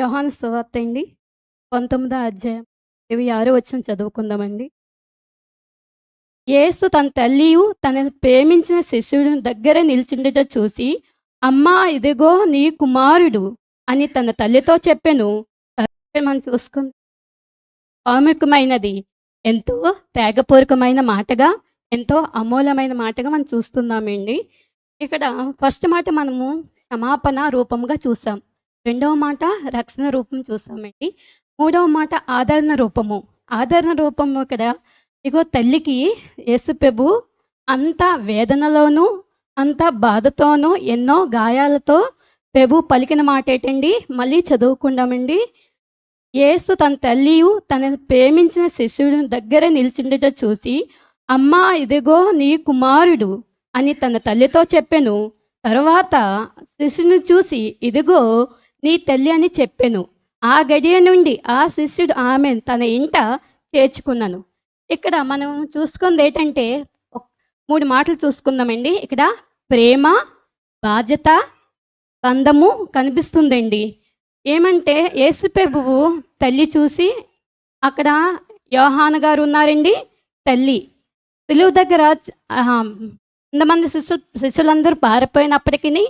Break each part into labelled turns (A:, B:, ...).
A: యోహాను సువార్త అండి పంతొమ్మిదో అధ్యాయం ఇవి ఆరు వచ్చిన చదువుకుందామండి. యేసు తన తల్లియు తన ప్రేమించిన శిష్యుడు దగ్గర నిల్చుండట చూసి అమ్మా ఇదిగో నీ కుమారుడు అని తన తల్లితో చెప్పాను. మనం చూసుకుంది. ప్రాముఖ్యమైనది ఎంతో త్యాగపూర్వకమైన మాటగా ఎంతో అమూల్యమైన మాటగా మనం చూస్తున్నామండి. ఇక్కడ ఫస్ట్ మాట మనము క్షమాపణ రూపంగా చూసాం. రెండవ మాట రక్షణ రూపం చూసామండి. మూడవ మాట ఆదరణ రూపము. ఆదరణ రూపము ఇక్కడ ఇగో తల్లికి యేసుప్రభు అంత వేదనలోనూ అంత బాధతోనూ ఎన్నో గాయాలతో ప్రభు పలికిన మాట ఏంటండి మళ్ళీ చదువుకుందామండి. యేసు తన తల్లియు తన ప్రేమించిన శిష్యుడు దగ్గర నిల్చుండట చూసి అమ్మా ఇదిగో నీ కుమారుడు అని తన తల్లితో చెప్పాను. తర్వాత శిష్యుని చూసి ఇదిగో నీ తల్లి అని చెప్పాను. ఆ గడియ నుండి ఆ శిష్యుడు ఆమె తన ఇంట చేర్చుకున్నాను. ఇక్కడ మనం చూసుకుంది ఏంటంటే మూడు మాటలు చూసుకుందామండి. ఇక్కడ ప్రేమ బాధ్యత బంధము కనిపిస్తుందండి. ఏమంటే యేసు ప్రభువు తల్లి చూసి అక్కడ యోహాన్ గారు ఉన్నారండి తల్లి. తెలుగు దగ్గర ఇంతమంది శిష్యు శిశు శిష్యులందరూ పారిపోయినప్పటికీ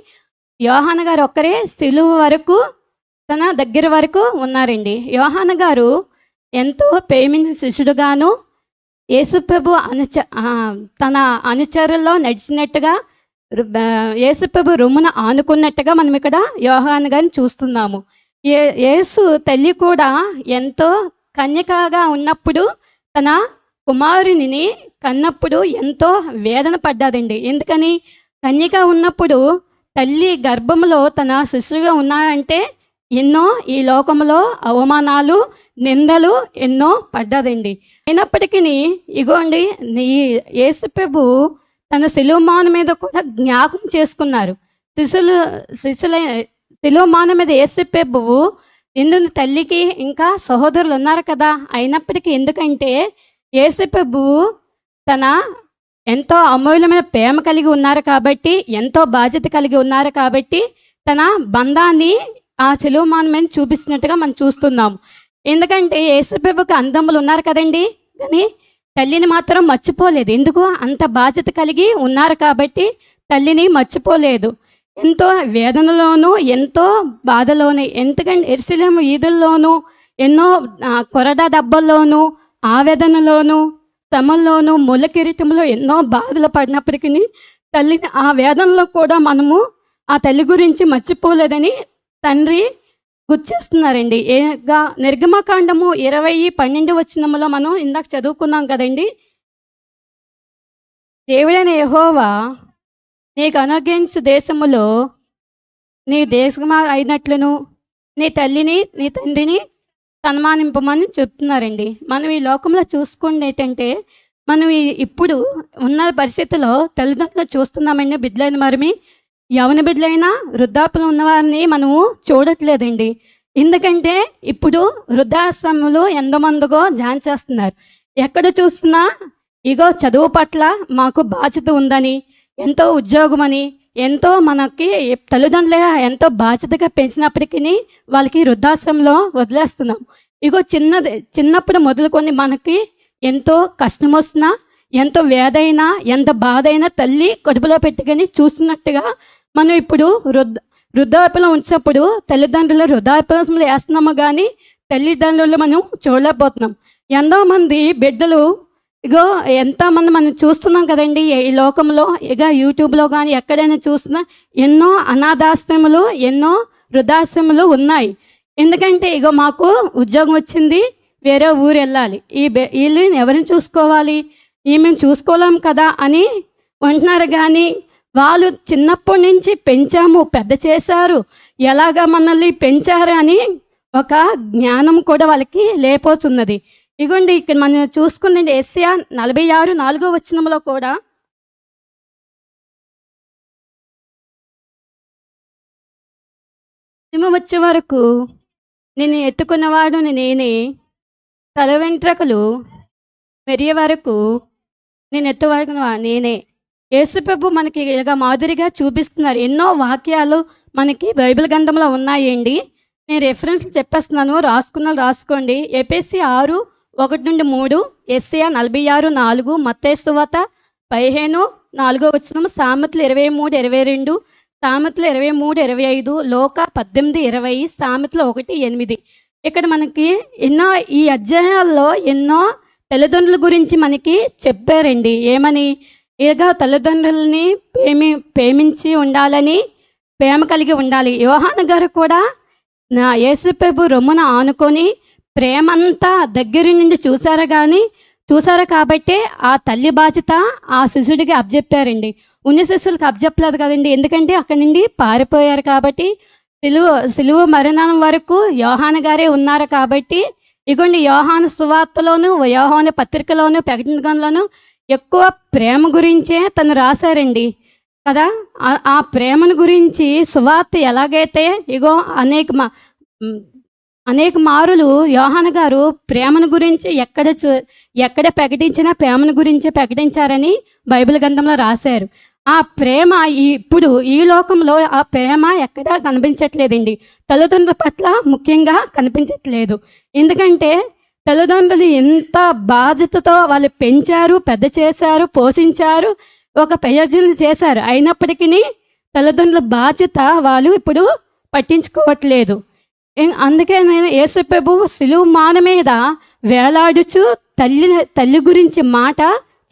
A: యోహాన గారు ఒక్కరే సిలువ వరకు తన దగ్గర వరకు ఉన్నారండి. యోహాన గారు ఎంతో ప్రేమించిన శిష్యుడుగాను యేసుప్రభు అనుచ తన అనుచరుల్లో నడిచినట్టుగా యేసుప్రభు రొమ్మున ఆనుకున్నట్టుగా మనం ఇక్కడ యోహాన్ గారిని చూస్తున్నాము. ఏ యేసు తల్లి కూడా ఎంతో కన్యకగా ఉన్నప్పుడు తన కుమారుని కన్నప్పుడు ఎంతో వేదన పడ్డాదండి. ఎందుకని? కన్యక ఉన్నప్పుడు తల్లి గర్భంలో తన శిశువుగా ఉన్నాడంటే ఎన్నో ఈ లోకంలో అవమానాలు నిందలు ఎన్నో పడ్డదండి. అయినప్పటికీ ఇగోండి నీ యేసుప్రభు తన శిలువమాన మీద కూడా జ్ఞాపకం చేసుకున్నారు. శిశులు శిశుల శిలువమాన మీద యేసుప్రభువు ఎందుకు తల్లికి ఇంకా సహోదరులు ఉన్నారు కదా? అయినప్పటికీ ఎందుకంటే యేసుప్రభువు తన ఎంతో అమూల్యమైన ప్రేమ కలిగి ఉన్నారు కాబట్టి ఎంతో బాధ్యత కలిగి ఉన్నారు కాబట్టి తన బంధాన్ని ఆ చెలువు మానమని చూపిస్తున్నట్టుగా మనం చూస్తున్నాం. ఎందుకంటే యేసుప్రభుకి అందములు ఉన్నారు కదండి. కానీ తల్లిని మాత్రం మర్చిపోలేదు. ఎందుకు? అంత బాధ్యత కలిగి ఉన్నారు కాబట్టి తల్లిని మర్చిపోలేదు. ఎంతో వేదనలోనూ ఎంతో బాధలోను ఎందుకంటే ఎరుసలేము ఈదుల్లోనూ ఎన్నో కొరడ కొరడా దెబ్బల్లోనూ ఆవేదనలోనూ శ్రమంలోనూ ముళ్ళ కిరీటంలో ఎన్నో బాధలు పడినప్పటికీ తల్లిని ఆ వేదనలో కూడా మనము ఆ తల్లి గురించి మర్చిపోలేదని తండ్రి గుర్తిస్తున్నారండి. ఏగా నిర్గమకాండము ఇరవై పన్నెండు వచ్చినములో మనం ఇందాక చదువుకున్నాం కదండి. దేవుడైన యహోవా నీకు అనుగ్రహించు దేశములో నీ దేశమా అయినట్లును నీ తల్లిని నీ తండ్రిని సన్మానింపమని చెప్తున్నారండి. మనం ఈ లోకంలో చూసుకోండి ఏంటంటే మనం ఈ- ఇప్పుడు ఉన్న పరిస్థితిలో తల్లిదండ్రులు చూస్తున్నామండి బిడ్డలైన మరిమి. యవన బిడ్డలైనా వృద్ధాపులు ఉన్నవారిని మనము చూడట్లేదండి. ఎందుకంటే ఇప్పుడు వృద్ధాశ్రమంలో ఎంతమందిగో జాయిన్ చేస్తున్నారు. ఎక్కడ చూస్తున్నా ఇగో చదువు పట్ల మాకు బాధ్యత ఉందని ఎంతో ఉద్యోగమని ఎంతో మనకి తల్లిదండ్రులుగా ఎంతో బాధ్యతగా పెంచినప్పటికీ వాళ్ళకి వృద్ధాశ్రమంలో వదిలేస్తున్నాం. ఇగో చిన్నది చిన్నప్పుడు మొదలుకొని మనకి ఎంతో కష్టం వస్తున్నా ఎంతో వేదైనా ఎంత బాధ అయినా తల్లి కడుపులో పెట్టుకొని చూస్తున్నట్టుగా మనం ఇప్పుడు వృద్ధ వృద్ధాప్యలో ఉంచినప్పుడు తల్లిదండ్రులు వృద్ధాప్యంలో వేస్తున్నాము కానీ తల్లిదండ్రులు మనం చూడలేకపోతున్నాం. ఎంతో మంది బిడ్డలు ఇగో ఎంతమంది మనం చూస్తున్నాం కదండి ఈ లోకంలో ఇక యూట్యూబ్లో కానీ ఎక్కడైనా చూస్తున్నా ఎన్నో అనాథాశ్రములు ఎన్నో వృద్ధాశ్రములు ఉన్నాయి. ఎందుకంటే ఇగో మాకు ఉద్యోగం వచ్చింది వేరే ఊరు వెళ్ళాలి. ఈ బె- వీళ్ళు ఎవరిని చూసుకోవాలి? ఈ మేము చూసుకోలేం కదా అని అంటున్నారు కానీ వాళ్ళు చిన్నప్పటి నుంచి పెంచాము పెద్ద చేశారు. ఎలాగ మనల్ని పెంచారు అని ఒక జ్ఞానం కూడా వాళ్ళకి లేపోతున్నది. ఇగోండి ఇక్కడ మనం చూసుకున్న ఏసియా నలభై ఆరు నాలుగో వచనంలో కూడా సిమ వచ్చే వరకు నేను ఎత్తుకున్నవాడు నేనే తల వెంట్రకలు మెరియ వరకు నేను ఎత్తువరకు నేనే. యేసుప్రభు మనకి ఇలాగ మాదిరిగా చూపిస్తున్నారు. ఎన్నో వాక్యాలు మనకి బైబిల్ గ్రంథంలో ఉన్నాయండి. నేను రెఫరెన్స్ చెప్పేస్తున్నాను. రాసుకున్న రాసుకోండి. ఏపీసీ ఆరు ఒకటి నుండి మూడు ఎస్ఏ నలభై ఆరు నాలుగు మత్తేస్తువత పదిహేను నాలుగో వచ్చిన సామెతలు ఇరవై మూడు ఇరవై రెండు సామెతలు ఇరవై మూడు ఇరవై ఐదు లోక పద్దెనిమిది ఇరవై సామెతలు ఒకటి ఎనిమిది. ఇక్కడ మనకి ఎన్నో ఈ అధ్యాయాల్లో ఎన్నో తల్లిదండ్రుల గురించి మనకి చెప్పారండి. ఏమని? ఇక తల్లిదండ్రులని ప్రేమి ప్రేమించి ఉండాలని ప్రేమ కలిగి ఉండాలి. యోహాన్ గారు కూడా నా యేసుప్రభు రొమ్మున ఆనుకొని ప్రేమంతా దగ్గర నుండి చూసారు కానీ చూసారు కాబట్టే ఆ తల్లి బాధ్యత ఆ శిష్యుడికి అప్పచెప్పారండి. ఉన్న శిష్యులకు అప్పచెప్పలేదు కదండి. ఎందుకంటే అక్కడి నుండి పారిపోయారు కాబట్టి సిలువు సిలువు మరణం వరకు యోహాన్ గారే ఉన్నారు కాబట్టి ఇగోండి యోహాను సువార్తలోను యోహాను పత్రికలోను ప్రకటనలోను ఎక్కువ ప్రేమ గురించే తను రాశారండి. కదా? ఆ- ప్రేమను గురించి సువార్త ఎలాగైతే ఇగో అనేక మా అనేక మారులు యోహాన గారు ప్రేమను గురించి ఎక్కడ చూ- ఎక్కడ ప్రకటించినా ప్రేమను గురించి ప్రకటించారని బైబిల్ గ్రంథంలో రాశారు. ఆ ప్రేమ ఇప్పుడు ఈ లోకంలో ఆ ప్రేమ ఎక్కడా కనిపించట్లేదండి. తల్లిదండ్రుల పట్ల ముఖ్యంగా కనిపించట్లేదు. ఎందుకంటే తల్లిదండ్రులు ఎంత బాధ్యతతో వాళ్ళు పెంచారు పెద్ద చేశారు పోషించారు ఒక ప్రయోజనం చేశారు. అయినప్పటికీ తల్లిదండ్రుల బాధ్యత వాళ్ళు ఇప్పుడు పట్టించుకోవట్లేదు. అందుకే నేను యేసుప్రభు సులువు మాన మీద వేలాడుచు తల్లి తల్లి గురించి మాట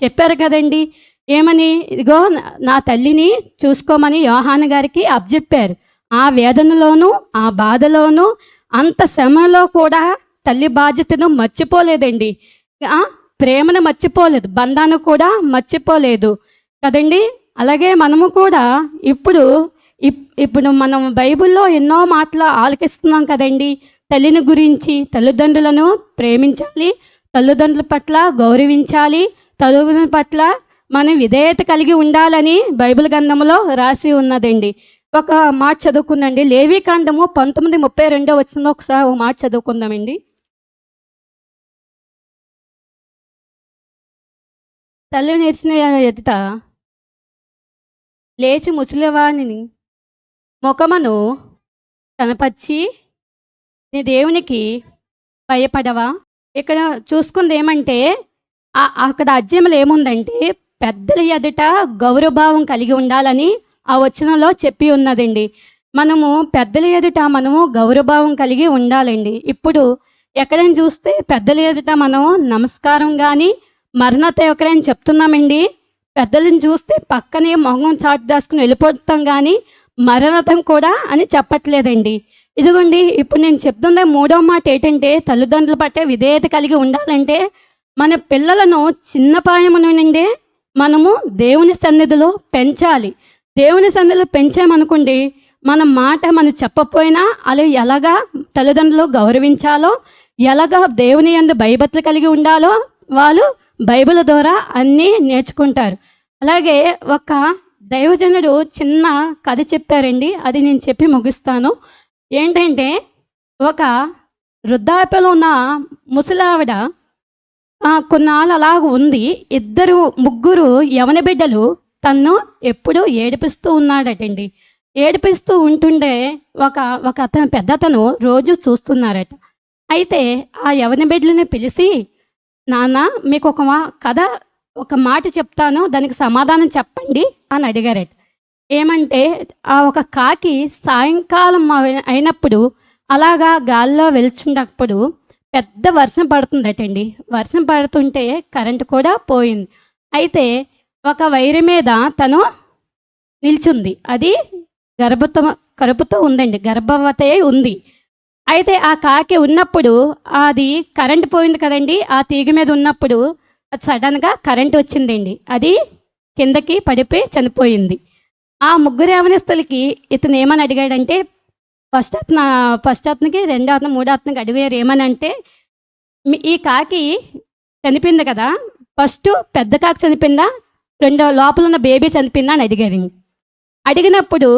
A: చెప్పారు కదండి. ఏమని? ఇదిగో నా- తల్లిని చూసుకోమని యోహాన్ గారికి అప్పచెప్పారు ఆ వేదనలోనూ ఆ బాధలోనూ అంత శ్రమలో కూడా తల్లి బాధ్యతను మర్చిపోలేదండి. ప్రేమను మర్చిపోలేదు బంధాన్ని కూడా మర్చిపోలేదు కదండి. అలాగే మనము కూడా ఇప్పుడు ఇప్పుడు మనం బైబిల్లో ఎన్నో మాటలు ఆలకిస్తున్నాం కదండి. తల్లిని గురించి తల్లిదండ్రులను ప్రేమించాలి తల్లిదండ్రుల పట్ల గౌరవించాలి తల్లిదండ్రుల పట్ల మనం విధేయత కలిగి ఉండాలని బైబిల్ గ్రంథంలో రాసి ఉన్నదండి. ఒక మాట చదువుకుందండి. లేవి కాండము పంతొమ్మిది ముప్పై రెండో వచ్చిన ఒకసారి ఒక మాట చదువుకుందామండి. తల్లి నేర్చిన ఎదుట లేచి ముసలివాణిని ముఖమును కనపరిచి నీ దేవునికి భయపడవా? ఇక్కడ చూసుకుంది ఏమంటే అక్కడ అధ్యయములు ఏముందంటే పెద్దల ఎదుట గౌరవభావం కలిగి ఉండాలని ఆ వచనంలో చెప్పి ఉన్నదండి. మనము పెద్దల ఎదుట మనము గౌరవభావం కలిగి ఉండాలండి. ఇప్పుడు ఎక్కడైనా చూస్తే పెద్దల ఎదుట మనం నమస్కారం కానీ మరణత ఎక్కడైనా చెప్తున్నామండి. పెద్దలను చూస్తే పక్కనే మొహం చాటు దాచుకుని వెళ్ళిపోతాం కానీ మరణతం కూడా అని చెప్పట్లేదండి. ఇదిగోండి ఇప్పుడు నేను చెప్తున్న మూడో మాట ఏంటంటే తల్లిదండ్రుల పట్ల విధేయత కలిగి ఉండాలంటే మన పిల్లలను చిన్న నుండి మనము దేవుని సన్నిధిలో పెంచాలి. దేవుని సన్నిధిలో పెంచామనుకోండి మన మాట మనం చెప్పపోయినా అలా ఎలాగా తల్లిదండ్రులు గౌరవించాలో ఎలాగా దేవుని యందు భయభత్తులు కలిగి ఉండాలో వాళ్ళు బైబిల్ ద్వారా అన్నీ నేర్చుకుంటారు. అలాగే ఒక దైవజనుడు చిన్న కథ చెప్పారండి. అది నేను చెప్పి ముగిస్తాను. ఏంటంటే ఒక వృద్ధాప్యలో ఉన్న ముసలావిడ కొన్నాళ్ళు అలాగ ఉంది. ఇద్దరు ముగ్గురు యవన బిడ్డలు తన్ను ఎప్పుడూ ఏడిపిస్తూ ఉన్నాడటండి. ఏడిపిస్తూ ఉంటుండే ఒక ఒక అతను పెద్దతను రోజు చూస్తున్నారట. అయితే ఆ యవన బిడ్డలని పిలిచి నాన్న మీకు ఒక మా- కథ ఒక మాట చెప్తాను దానికి సమాధానం చెప్పండి అని అడిగారట. ఏమంటే ఆ ఒక కాకి సాయంకాలం అయినప్పుడు అలాగా గాల్లో వెలుచుండప్పుడు పెద్ద వర్షం పడుతుందటండి. వర్షం పడుతుంటే కరెంటు కూడా పోయింది. అయితే ఒక వైరు మీద తను నిల్చుంది. అది గర్భతో కరుపుతో ఉందండి. గర్భవతే ఉంది. అయితే ఆ కాకి ఉన్నప్పుడు అది కరెంట్ పోయింది కదండి. ఆ తీగ మీద ఉన్నప్పుడు సడన్గా కరెంట్ వచ్చిందండి. అది కిందకి పడిపోయి చనిపోయింది. ఆ ముగ్గురు యవనస్తులకి ఇతను ఏమని అడిగాడంటే ఫస్ట్ అతను ఫస్ట్ అతనికి రెండో అతను మూడో అతనికి అడిగారు ఏమని అంటే ఈ కాకి చనిపోయింది కదా ఫస్ట్ పెద్ద కాకి చనిపోయిందా రెండో లోపల ఉన్న బేబీ చనిపోయిందా అని అడిగారు. అడిగినప్పుడు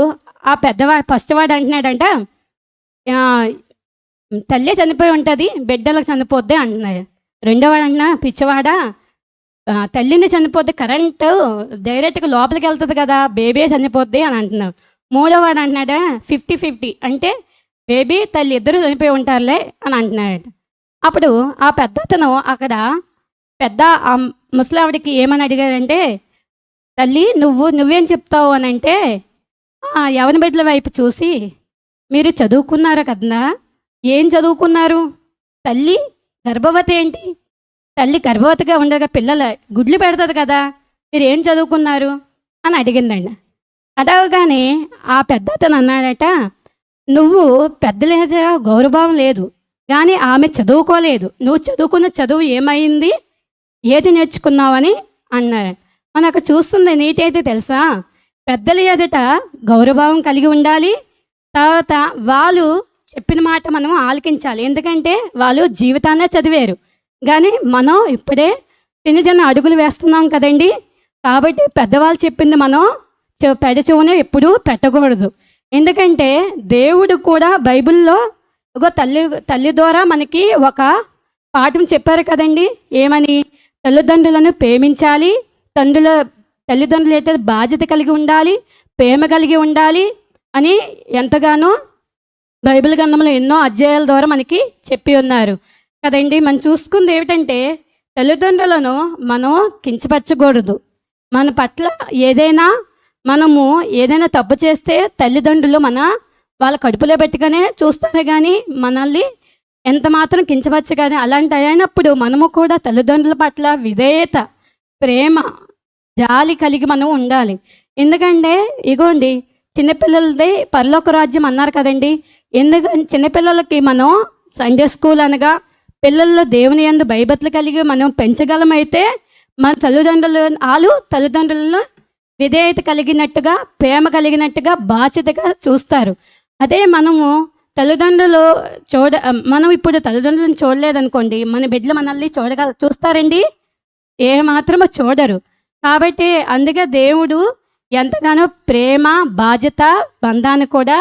A: ఆ పెద్దవాడు ఫస్ట్ వాడు అంటున్నాడంట తల్లే చనిపోయి ఉంటుంది బిడ్డలకు చనిపోద్ది అంటున్నాడు రెండోవాడు అంటున్నా పిచ్చివాడా తల్లిని చనిపోద్ది కరెంటు డైరెక్ట్గా లోపలికి వెళ్తుంది కదా బేబీ చనిపోద్ది అని అంటున్నాడు మూడోవాడు అంటున్నాడా ఫిఫ్టీ ఫిఫ్టీ అంటే బేబీ తల్లి ఇద్దరు చనిపోయి ఉంటారులే అని అంటున్నాడు అప్పుడు ఆ పెద్ద అతను అక్కడ పెద్ద ఆ ముసలావిడికి ఏమని అడిగాడంటే తల్లి నువ్వు నువ్వేం చెప్తావు అని అంటే యవన బిడ్డల వైపు చూసి మీరు చదువుకున్నారు కదా ఏం చదువుకున్నారు? తల్లి గర్భవతి ఏంటి? తల్లి గర్భవతిగా ఉండగా పిల్లల గుడ్లు పెడుతుంది కదా మీరు ఏం చదువుకున్నారు? అని అడిగిందండి. అడగగానే ఆ పెద్ద అతను అన్నాడట నువ్వు పెద్దలేద గౌరవం లేదు కానీ ఆమె చదువుకోలేదు. నువ్వు చదువుకున్న చదువు ఏమైంది? ఏది నేర్చుకున్నావని? అన్నాడు. మనకు చూస్తుంది నీటైతే అయితే తెలుసా? పెద్దలు ఎదుట గౌరవం కలిగి ఉండాలి. తర్వాత వాళ్ళు చెప్పిన మాట మనం ఆలకించాలి. ఎందుకంటే వాళ్ళు జీవితాన్నే చదివారు. కానీ మనం ఇప్పుడే చిన్న చిన్న అడుగులు వేస్తున్నాం కదండి. కాబట్టి పెద్దవాళ్ళు చెప్పింది మనం చె- పెడ ఎప్పుడూ పెట్టకూడదు. ఎందుకంటే దేవుడు కూడా బైబిల్లో ఒక తల్లి తల్లి ద్వారా మనకి ఒక పాఠం చెప్పారు కదండి. ఏమని? తల్లిదండ్రులను ప్రేమించాలి. తండ్రుల తల్లిదండ్రులు అయితే బాధ్యత కలిగి ఉండాలి ప్రేమ కలిగి ఉండాలి అని ఎంతగానో బైబిల్ గ్రంథంలో ఎన్నో అధ్యాయాల ద్వారా మనకి చెప్పి ఉన్నారు. కదండి మనం చూసుకుంది ఏమిటంటే తల్లిదండ్రులను మనం కించపరచకూడదు. మన పట్ల ఏదైనా మనము ఏదైనా తప్పు చేస్తే తల్లిదండ్రులు మన వాళ్ళ కడుపులో పెట్టుగానే చూస్తారు కానీ మనల్ని ఎంత మాత్రం కించపరచ కానీ అలాంటి అయినప్పుడు మనము కూడా తల్లిదండ్రుల పట్ల విధేయత ప్రేమ జాలి కలిగి మనం ఉండాలి. ఎందుకంటే ఇగోండి చిన్నపిల్లలది పరలోక రాజ్యం అన్నారు కదండి. ఎందుకంటే చిన్నపిల్లలకి మనం సండే స్కూల్ అనగా పిల్లల్లో దేవుని యందు భయభక్తులు కలిగి మనం పెంచగలమైతే మన తల్లిదండ్రులు వాళ్ళు తల్లిదండ్రులను విధేయత కలిగినట్టుగా ప్రేమ కలిగినట్టుగా బాధ్యతగా చూస్తారు. అదే మనము తల్లిదండ్రులు చూడ మనం ఇప్పుడు తల్లిదండ్రులను చూడలేదనుకోండి మన బిడ్డలు మనల్ని చూడగల చూస్తారండి? ఏ మాత్రమో చూడరు. కాబట్టి అందుకే దేవుడు ఎంతగానో ప్రేమ బాధ్యత బంధాన్ని కూడా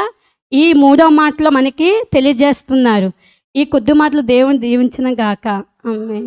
A: ఈ మూడో మాటలో మనకి తెలియజేస్తున్నారు. ఈ కొద్ది మాటలు దేవుని దీవించిన గాక. అమ్మే